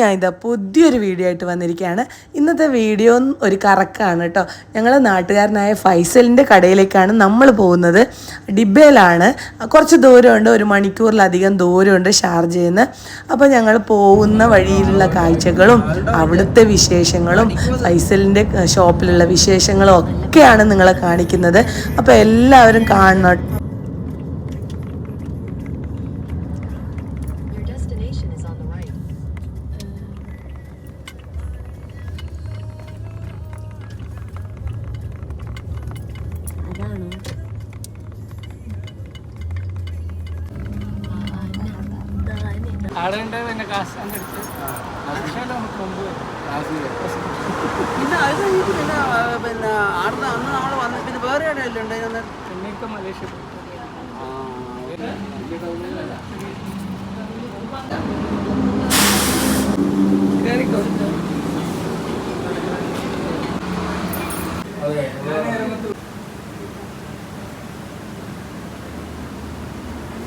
ഞാൻ ഇതാ പുതിയൊരു വീഡിയോ ആയിട്ട് വന്നിരിക്കുകയാണ്. ഇന്നത്തെ വീഡിയോ ഒരു കറക്കാണ് കേട്ടോ. ഞങ്ങൾ നാട്ടുകാരനായ ഫൈസലിന്റെ കടയിലേക്കാണ് നമ്മൾ പോകുന്നത്. ഡിബയിലാണ് കുറച്ച് ദൂരമുണ്ട്. ഒരു മണിക്കൂറിലധികം ദൂരമുണ്ട് ഷാർജയിൽ നിന്ന് അപ്പോൾ ഞങ്ങൾ പോകുന്ന വഴിയിലുള്ള കാഴ്ചകളും അവിടുത്തെ വിശേഷങ്ങളും ഫൈസലിന്റെ ഷോപ്പിലുള്ള വിശേഷങ്ങളും ഒക്കെയാണ് നിങ്ങളെ കാണിക്കുന്നത്. അപ്പോൾ എല്ലാവരും കാണണം. പിന്നെ അത് കഴിഞ്ഞിട്ട് പിന്നെ ആ, പിന്നെ അവിടുന്ന് അന്ന് നമ്മൾ വന്ന് പിന്നെ വേറെ എവിടെയല്ലേ ഉണ്ടായിരുന്നു? ചെന്നൈക്ക് മലേഷ്യ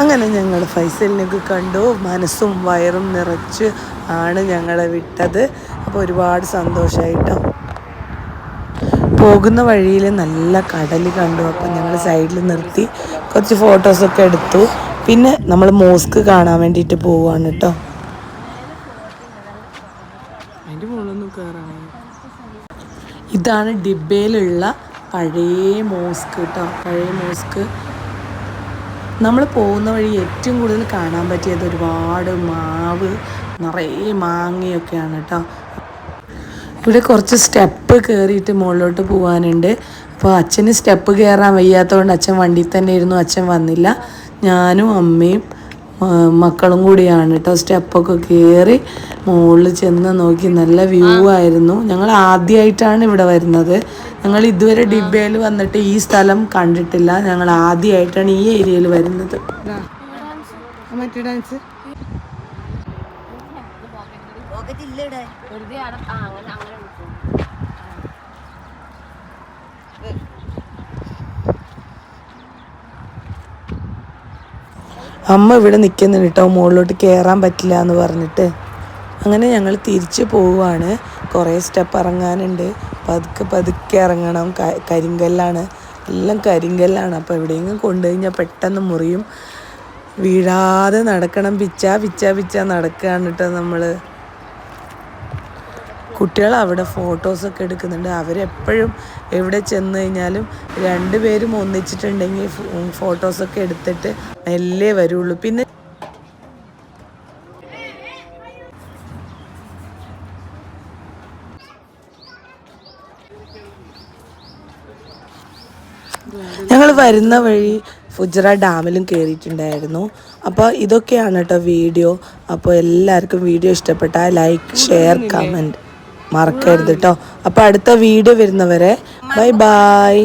അങ്ങനെ ഞങ്ങൾ ഫൈസലിനൊക്കെ കണ്ടു. മനസ്സും വയറും നിറച്ച് ആണ് ഞങ്ങളെ വിട്ടത്. അപ്പോൾ ഒരുപാട് സന്തോഷമായിട്ടോ പോകുന്ന വഴിയിൽ നല്ല കടൽ കണ്ടു. അപ്പം ഞങ്ങൾ സൈഡിൽ നിർത്തി. കുറച്ച് ഫോട്ടോസൊക്കെ എടുത്തു. പിന്നെ നമ്മൾ മോസ്ക് കാണാൻ വേണ്ടിയിട്ട് പോവുകയാണ് കേട്ടോ. ഇതാണ് ഡിബയിലുള്ള പഴയ മോസ്ക് കേട്ടോ. പഴയ മോസ്ക് നമ്മൾ പോകുന്ന വഴി ഏറ്റവും കൂടുതൽ കാണാൻ പറ്റിയത് ഒരുപാട് മാവ് നിറയെ മാങ്ങയൊക്കെയാണ് കേട്ടോ. ഇവിടെ കുറച്ച് സ്റ്റെപ്പ് കയറിയിട്ട് മുകളിലോട്ട് പോകാനുണ്ട് അപ്പോൾ അച്ഛന് സ്റ്റെപ്പ് കയറാൻ വയ്യാത്തതുകൊണ്ട് അച്ഛൻ വണ്ടിയിൽ തന്നെ ഇരുന്നു. അച്ഛൻ വന്നില്ല. ഞാനും അമ്മയും മക്കളും കൂടിയാണ് കേട്ടോ സ്റ്റെപ്പൊക്കെ കയറി മുകളിൽ ചെന്ന് നോക്കി നല്ല വ്യൂ ആയിരുന്നു. ഞങ്ങൾ ആദ്യമായിട്ടാണ് ഇവിടെ വരുന്നത്. ഞങ്ങൾ ഇതുവരെ ഡിബയിൽ വന്നിട്ട് ഈ സ്ഥലം കണ്ടിട്ടില്ല. ഞങ്ങൾ ആദ്യമായിട്ടാണ് ഈ ഏരിയയിൽ വരുന്നത്. മറ്റേ ഡാൻസ് വെറുതെ അവിടെ ആ അങ്ങനെ അമ്മ ഇവിടെ നിൽക്കുന്നുണ്ട് കേട്ടോ. മുകളിലോട്ട് കയറാൻ പറ്റില്ല എന്ന് പറഞ്ഞിട്ട്. അങ്ങനെ ഞങ്ങൾ തിരിച്ചു പോവുകയാണ്. കുറേ സ്റ്റെപ്പ് ഇറങ്ങാനുണ്ട്. പതുക്കെ പതുക്കെ ഇറങ്ങണം. ക- കരിങ്കല്ലാണ്. എല്ലാം കരിങ്കല്ലാണ്. അപ്പോൾ എവിടെയെങ്കിലും കൊണ്ടുകഴിഞ്ഞാൽ പെട്ടെന്ന് മുറിയും. വീഴാതെ നടക്കണം. പിച്ച പിച്ച പിച്ച നടക്കുകയാണ് കേട്ടോ നമ്മൾ കുട്ടികൾ അവിടെ ഫോട്ടോസൊക്കെ എടുക്കുന്നുണ്ട്. അവരെപ്പോഴും എവിടെ ചെന്ന് കഴിഞ്ഞാലും രണ്ടുപേരും ഒന്നിച്ചിട്ടുണ്ടെങ്കിൽ ഫോട്ടോസൊക്കെ എടുത്തിട്ട് മെല്ലെ വരുള്ളൂ. പിന്നെ ഞങ്ങൾ വരുന്ന വഴി ഫുജറ ഡാമിലും കയറിയിട്ടുണ്ടായിരുന്നു അപ്പോൾ ഇതൊക്കെയാണ് കേട്ടോ വീഡിയോ. അപ്പോൾ എല്ലാവർക്കും വീഡിയോ ഇഷ്ടപ്പെട്ടാൽ ലൈക്ക് ഷെയർ കമന്റ് മറക്കരുത് കേട്ടോ അപ്പോൾ അടുത്ത വീഡിയോ വരുന്നവരെ ബൈ ബൈ.